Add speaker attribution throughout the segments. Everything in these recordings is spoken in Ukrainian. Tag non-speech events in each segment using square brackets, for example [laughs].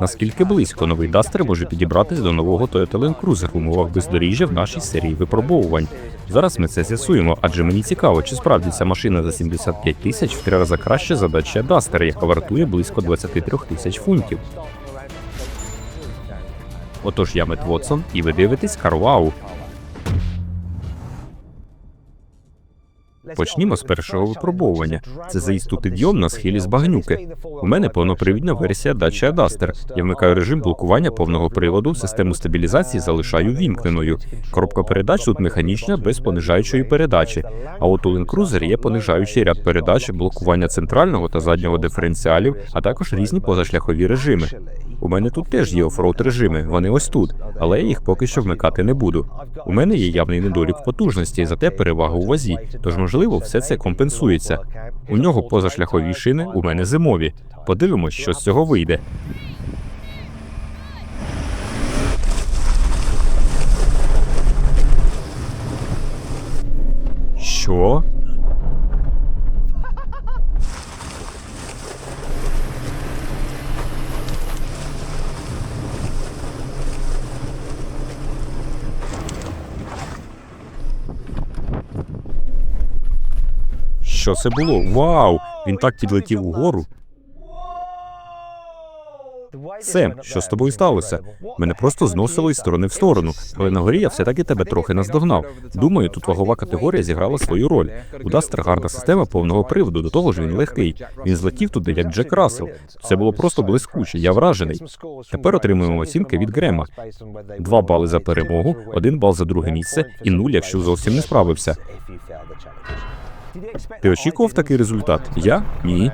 Speaker 1: Наскільки близько новий Дастер може підібратись до нового Toyota Land Cruiser в умовах бездоріжжя в нашій серії випробовувань? Зараз ми це з'ясуємо, адже мені цікаво, чи справді ця машина за 75 тисяч в три рази краще за Dacia Duster, яка вартує близько 23 тисяч фунтів. Отож, я Мет Вотсон, і ви дивитесь Карвау. Почнімо з першого випробовування. Це заїзд у підйом на схилі з багнюки. У мене повнопривідна версія Dacia Duster. Я вмикаю режим блокування повного приводу, систему стабілізації залишаю вімкненою. Коробка передач тут механічна без понижаючої передачі. А от у Land Cruiser є понижаючий ряд передач, блокування центрального та заднього диференціалів, а також різні позашляхові режими. У мене тут теж є офроуд режими, вони ось тут, але я їх поки що вмикати не буду. У мене є явний недолік потужності, зате перевага у вазі, тож можливо все це компенсується. У нього позашляхові шини, у мене зимові. Подивимось, що з цього вийде. Що? Що це було? Вау! Він так підлетів угору. Сем, що з тобою сталося? Мене просто зносило із сторони в сторону, але на горі я все таки тебе трохи наздогнав. Думаю, тут вагова категорія зіграла свою роль. У Дастер гарна система повного приводу, до того ж він легкий. Він злетів туди, як Джек Рассел. Це було просто блискуче, я вражений. Тепер отримуємо оцінки від Грема. Два бали за перемогу, один бал за друге місце і нуль, якщо зовсім не справився. Ти очікував такий результат? Я? Ні.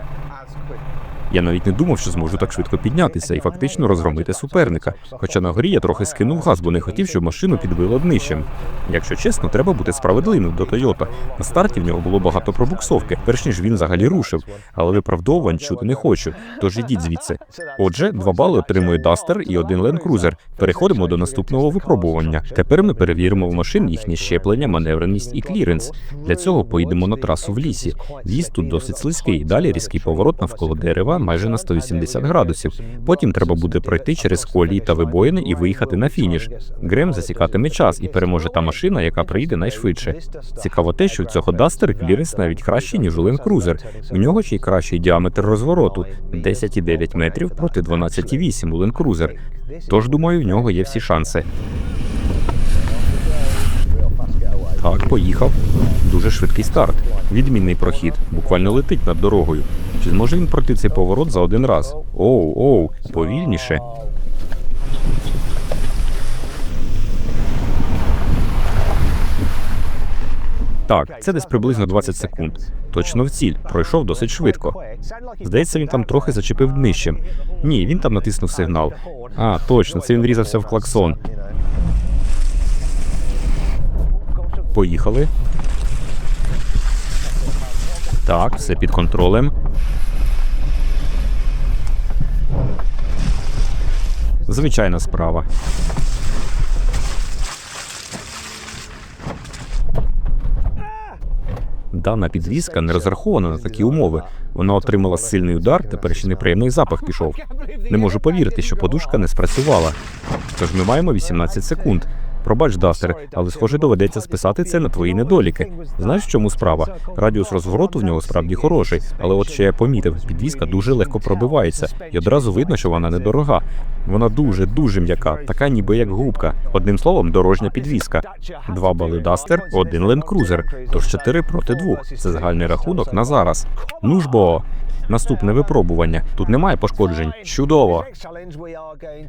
Speaker 1: Я навіть не думав, що зможу так швидко піднятися і фактично розгромити суперника. Хоча на горі я трохи скинув газ, бо не хотів, щоб машину підбило днищем. Якщо чесно, треба бути справедливим до Тойота. На старті в нього було багато пробуксовки, перш ніж він взагалі рушив, але виправдовувань чути не хочу. Тож ідіть звідси. Отже, два бали отримує Дастер і один Land Cruiser. Переходимо до наступного випробування. Тепер ми перевіримо в машин їхнє щеплення, маневреність і кліренс. Для цього поїдемо на трасу в лісі. В'їзд тут досить слизький. Далі різкий поворот навколо дерева майже на 180 градусів. Потім треба буде пройти через колії та вибоїни і виїхати на фініш. Грем засікатиме час і переможе та машина, яка приїде найшвидше. Цікаво те, що в цього Дастер кліренс навіть кращий, ніж у Land Cruiser. У нього ще й кращий діаметр розвороту 10,9 метрів проти 12,8 у Land Cruiser. Тож, думаю, в нього є всі шанси. Так, поїхав. Дуже швидкий старт. Відмінний прохід. Буквально летить над дорогою. Чи зможе він пройти цей поворот за один раз? Оу, оу, повільніше. Так, це десь приблизно 20 секунд. Точно в ціль. Пройшов досить швидко. Здається, він там трохи зачепив днищем. Ні, він там натиснув сигнал. А, точно, це він врізався в клаксон. Поїхали. Так, все під контролем. Звичайна справа. Дана підвізка не розрахована на такі умови. Вона отримала сильний удар, тепер ще неприємний запах пішов. Не можу повірити, що подушка не спрацювала. Тож ми маємо 18 секунд. Пробач, Дастер, але схоже доведеться списати це на твої недоліки. Знаєш, чому справа? Радіус розвороту в нього справді хороший, але от ще я помітив, підвізка дуже легко пробивається, і одразу видно, що вона недорога. Вона дуже дуже м'яка, така ніби як губка. Одним словом, дорожня підвізка. Два бали Дастер, один Cruiser, тож 4 проти двох. Це загальний рахунок на зараз. Ну ж бо. Наступне випробування. Тут немає пошкоджень. Чудово.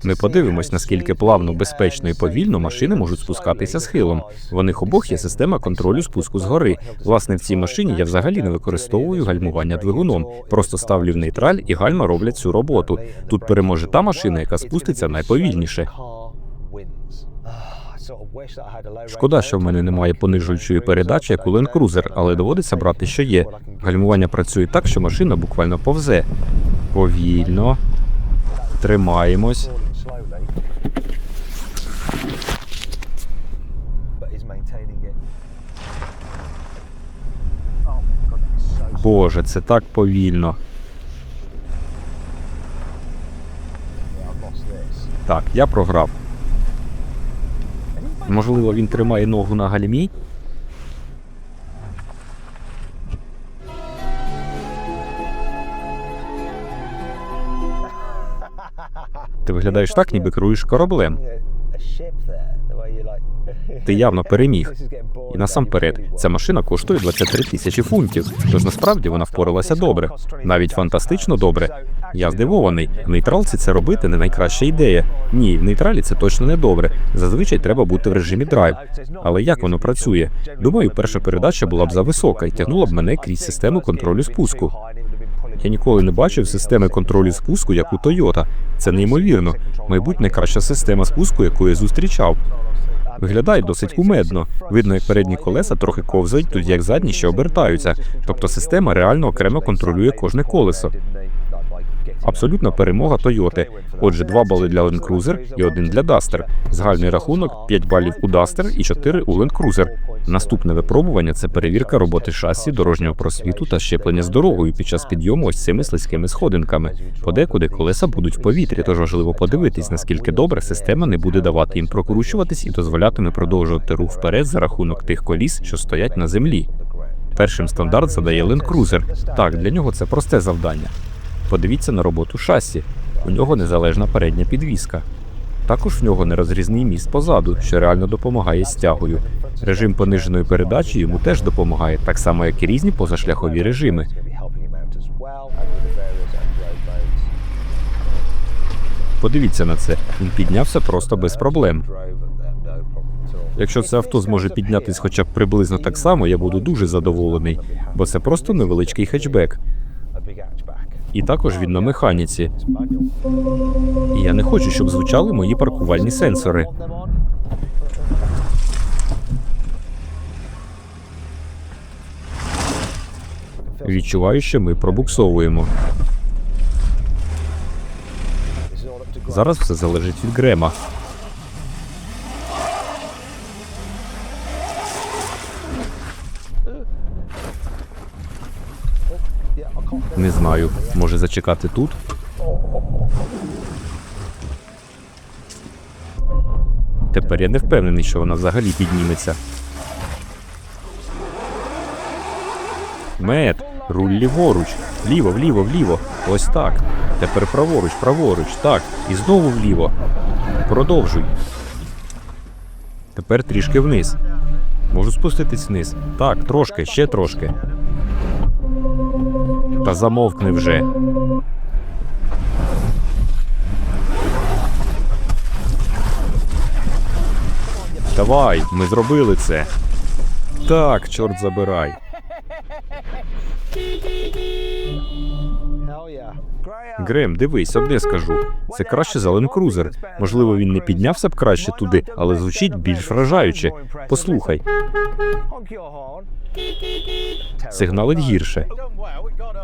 Speaker 1: Ми подивимось, наскільки плавно, безпечно і повільно машини можуть спускатися схилом. В них обох є система контролю спуску згори. Власне, в цій машині я взагалі не використовую гальмування двигуном. Просто ставлю в нейтраль і гальма роблять цю роботу. Тут переможе та машина, яка спуститься найповільніше. Шкода, що в мене немає понижуючої передачі, як у Land Cruiser, але доводиться брати, що є. Гальмування працює так, що машина буквально повзе. Повільно. Тримаємось. Боже, це так повільно. Так, я програв. Можливо, він тримає ногу на гальмі? Ти виглядаєш так, ніби керуєш кораблем. Ти явно [laughs] переміг. І насамперед, ця машина коштує 23 тисячі фунтів. Тож насправді вона впоралася добре, навіть фантастично добре. Я здивований. В нейтралці це робити не найкраща ідея. Ні, в нейтралі це точно не добре. Зазвичай треба бути в режимі драйв. Але як воно працює? Думаю, перша передача була б зависока і тягнула б мене крізь систему контролю спуску. Я ніколи не бачив системи контролю спуску, як у Toyota. Це неймовірно. Мабуть, найкраща система спуску, яку я зустрічав. Виглядає досить кумедно. Видно, як передні колеса трохи ковзають, тоді як задні ще обертаються. Тобто система реально окремо контролює кожне колесо. Абсолютна перемога Тойоти. Отже, 2 бали для Land Cruiser і 1 для Duster. Загальний рахунок 5 балів у Duster і 4 у Land Cruiser. Наступне випробування це перевірка роботи шасі, дорожнього просвіту та щеплення з дорогою під час підйому ось цими слизькими сходинками. Подекуди колеса будуть в повітрі, тож важливо подивитись, наскільки добре система не буде давати їм прокручуватись і дозволятиме продовжувати рух вперед за рахунок тих коліс, що стоять на землі. Першим стандарт задає Land Cruiser. Так, для нього це просте завдання. Подивіться на роботу шасі. У нього незалежна передня підвіска. Також в нього нерозрізний міст позаду, що реально допомагає стягою. Режим пониженої передачі йому теж допомагає, так само як і різні позашляхові режими. Подивіться на це. Він піднявся просто без проблем. Якщо це авто зможе піднятись хоча б приблизно так само, я буду дуже задоволений, бо це просто невеличкий хетчбек. І також він на механіці. І я не хочу, щоб звучали мої паркувальні сенсори. Відчуваю, що ми пробуксовуємо. Зараз все залежить від Грема. Не знаю, може зачекати тут? Тепер я не впевнений, що вона взагалі підніметься. Мед, руль ліворуч, вліво, вліво, вліво. Ось так. Тепер праворуч, праворуч, так. І знову вліво. Продовжуй. Тепер трішки вниз. Можу спуститись вниз. Так, трошки, ще трошки. Та замовкни вже. Давай, ми зробили це. Так, чорт забирай. Грем, дивись, одне скажу. Це краще за Cruiser. Можливо, він не піднявся б краще туди, але звучить більш вражаюче. Послухай, сигналить гірше.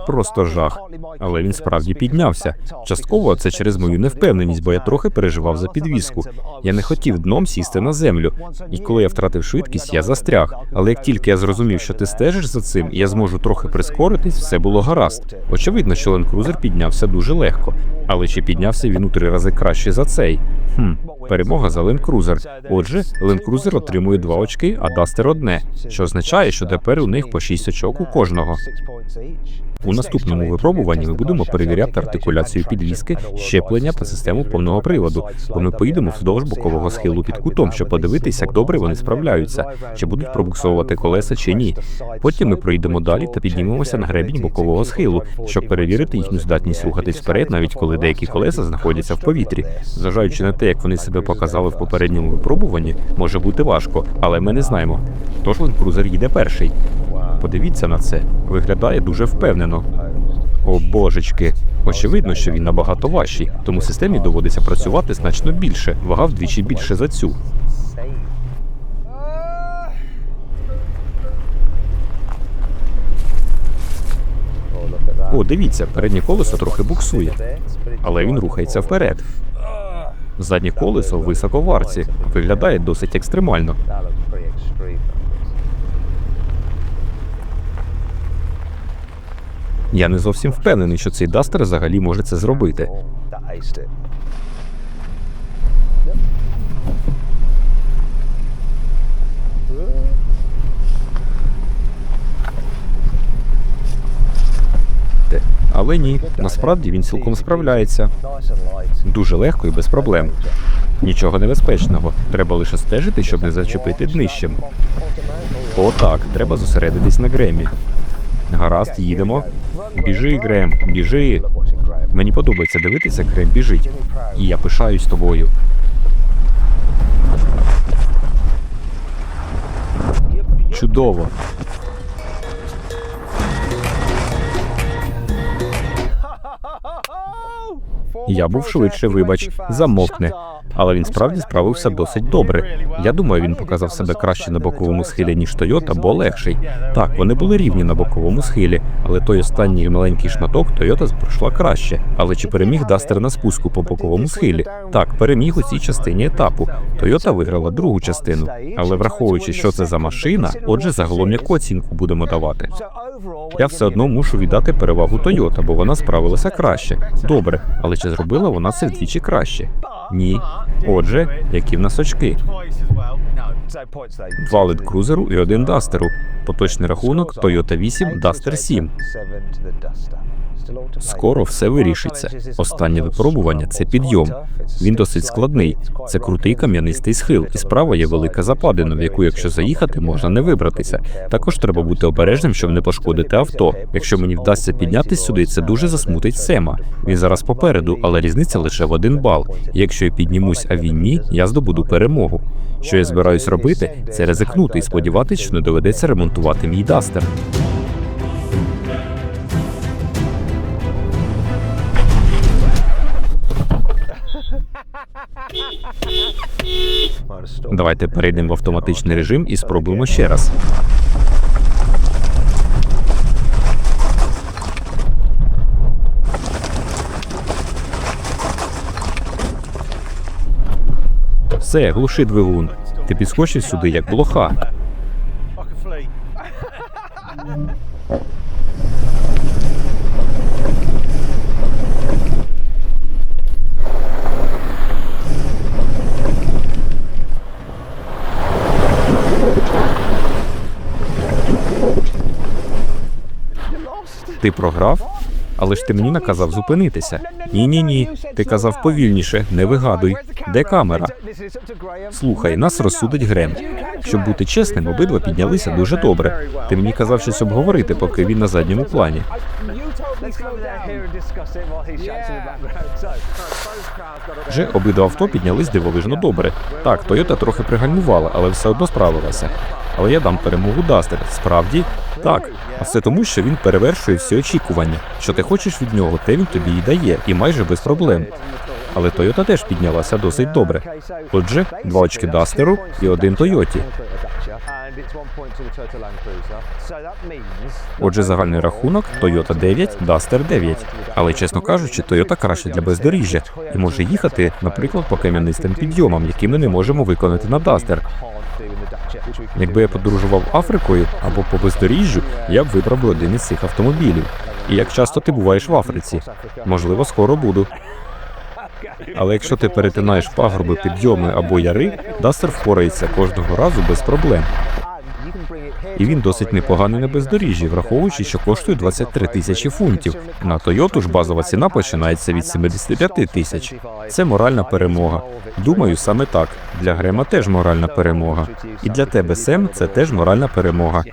Speaker 1: Просто жах. Але він справді піднявся. Частково це через мою невпевненість, бо я трохи переживав за підвіску. Я не хотів дном сісти на землю. І коли я втратив швидкість, я застряг. Але як тільки я зрозумів, що ти стежиш за цим, і я зможу трохи прискоритись, все було гаразд. Очевидно, що Cruiser піднявся дуже легко. Але чи піднявся він у три рази краще за цей? Хм, перемога за Cruiser. Отже, Cruiser отримує два очки, а Duster одне, що означає, що тепер у них по шість очок у кожного. У наступному випробуванні ми будемо перевіряти артикуляцію підвіски, щеплення та систему повного приводу, бо ми поїдемо вздовж бокового схилу під кутом, щоб подивитися, як добре вони справляються, чи будуть пробуксовувати колеса чи ні. Потім ми проїдемо далі та піднімемося на гребінь бокового схилу, щоб перевірити їхню здатність рухатись вперед, навіть коли деякі колеса знаходяться в повітрі. Зважаючи на те, як вони себе показали в попередньому випробуванні, може бути важко, але ми не знаємо. Тож Cruiser їде перший. Подивіться на це. Виглядає дуже впевнено. О божечки. Очевидно, що він набагато важчий, тому системі доводиться працювати значно більше. Вага вдвічі більше за цю. О, дивіться, переднє колесо трохи буксує, але він рухається вперед. Заднє колесо високо в. Виглядає досить екстремально. Я не зовсім впевнений, що цей дастер взагалі може це зробити. Але ні, насправді він цілком справляється. Дуже легко і без проблем. Нічого небезпечного. Треба лише стежити, щоб не зачепити днищем. О, так, треба зосередитись на Гремі. Гаразд, їдемо. Біжи, Грем, біжи. Мені подобається дивитися, Грем біжить. І я пишаюсь тобою. Чудово. Я був швидше, вибач, замовкне. Але він справді справився досить добре. Я думаю, він показав себе краще на боковому схилі, ніж Тойота, бо легший. Так, вони були рівні на боковому схилі, але той останній маленький шматок Тойота пройшла краще. Але чи переміг Дастер на спуску по боковому схилі? Так, переміг у цій частині етапу. Тойота виграла другу частину. Але враховуючи, що це за машина, отже, загалом яку оцінку будемо давати? Я все одно мушу віддати перевагу Тойота, бо вона справилася краще. Добре, але чи зробила вона це вдвічі краще? Ні. Отже, які в нас очки? Два лед крузеру і один дастеру. Поточний рахунок Toyota 8, Duster 7. Скоро все вирішиться. Останнє випробування це підйом. Він досить складний. Це крутий кам'янистий схил, і справа є велика западина, в яку, якщо заїхати, можна не вибратися. Також треба бути обережним, щоб не пошкодити авто. Якщо мені вдасться піднятися сюди, це дуже засмутить Сема. Він зараз попереду, але різниця лише в один бал. Якщо я піднімусь, а він ні, я здобуду перемогу. Що я збираюсь робити, це ризикнути і сподіватися, що не доведеться ремонтувати мій дастер. Давайте перейдемо в автоматичний режим і спробуємо ще раз. Все, глуши двигун. Ти підскочив сюди, як блоха. Ти програв? Але ж ти мені наказав зупинитися. Ні, ні, ні. Ти казав повільніше, не вигадуй. Де камера? Слухай, нас розсудить Грем. Щоб бути чесним, обидва піднялися дуже добре. Ти мені казав щось обговорити, поки він на задньому плані. Вже обидва авто піднялись дивовижно добре. Так, Тойота трохи пригальмувала, але все одно справилася. Але я дам перемогу Дастер. Справді? Так. А все тому, що він перевершує всі очікування. Що ти хочеш від нього, те він тобі і дає, і майже без проблем. Але Тойота теж піднялася досить добре. Отже, два очки Дастеру і один Тойоті. Отже, загальний рахунок Toyota 9, Duster 9. Але чесно кажучи, Toyota краще для бездоріжжя і може їхати, наприклад, по кам'янистим підйомам, які ми не можемо виконати на Duster. Якби я подорожував Африкою або по бездоріжжю, я б вибрав би один із цих автомобілів. І як часто ти буваєш в Африці? Можливо, скоро буду. Але якщо ти перетинаєш пагорби, підйоми або яри, Дастер впорається кожного разу без проблем. І він досить непоганий на бездоріжжі, враховуючи, що коштує 23 тисячі фунтів. На Тойоту ж базова ціна починається від 75 тисяч. Це моральна перемога. Думаю, саме так. Для Грема теж моральна перемога. І для тебе, Сем, це теж моральна перемога.